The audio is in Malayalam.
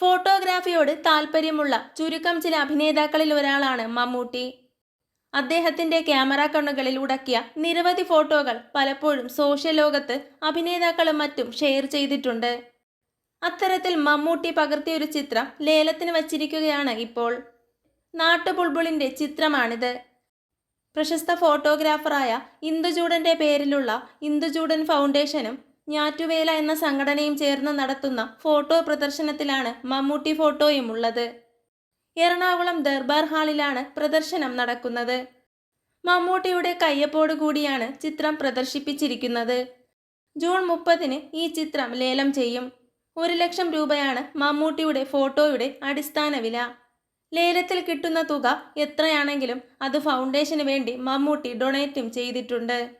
ഫോട്ടോഗ്രാഫിയോട് താല്പര്യമുള്ള ചുരുക്കം ചില അഭിനേതാക്കളിൽ ഒരാളാണ് മമ്മൂട്ടി. അദ്ദേഹത്തിന്റെ ക്യാമറ കണ്ണുകളിൽ ഉടക്കിയ നിരവധി ഫോട്ടോകൾ പലപ്പോഴും സോഷ്യൽ ലോകത്ത് അഭിനേതാക്കളും മറ്റും ഷെയർ ചെയ്തിട്ടുണ്ട്. അത്തരത്തിൽ മമ്മൂട്ടി പകർത്തിയ ഒരു ചിത്രം ലേലത്തിന് വച്ചിരിക്കുകയാണ് ഇപ്പോൾ. നാട്ടുപുൾബുളിന്റെ ചിത്രമാണിത്. പ്രശസ്ത ഫോട്ടോഗ്രാഫറായ ഇന്ദുചൂടന്റെ പേരിലുള്ള ഇന്ദുചൂടൻ ഫൗണ്ടേഷനും ഞാറ്റുവേല എന്ന സംഘടനയും ചേർന്ന് നടത്തുന്ന ഫോട്ടോ പ്രദർശനത്തിലാണ് മമ്മൂട്ടി ഫോട്ടോയും ഉള്ളത്. എറണാകുളം ദർബാർ ഹാളിലാണ് പ്രദർശനം നടക്കുന്നത്. മമ്മൂട്ടിയുടെ കയ്യപ്പോട് കൂടിയാണ് ചിത്രം പ്രദർശിപ്പിച്ചിരിക്കുന്നത്. ജൂൺ മുപ്പതിന് ഈ ചിത്രം ലേലം ചെയ്യും. ഒരു ലക്ഷം രൂപയാണ് മമ്മൂട്ടിയുടെ ഫോട്ടോയുടെ അടിസ്ഥാന വില. ലേലത്തിൽ കിട്ടുന്ന തുക എത്രയാണെങ്കിലും അത് ഫൗണ്ടേഷന് വേണ്ടി മമ്മൂട്ടി ഡൊണേറ്റും ചെയ്തിട്ടുണ്ട്.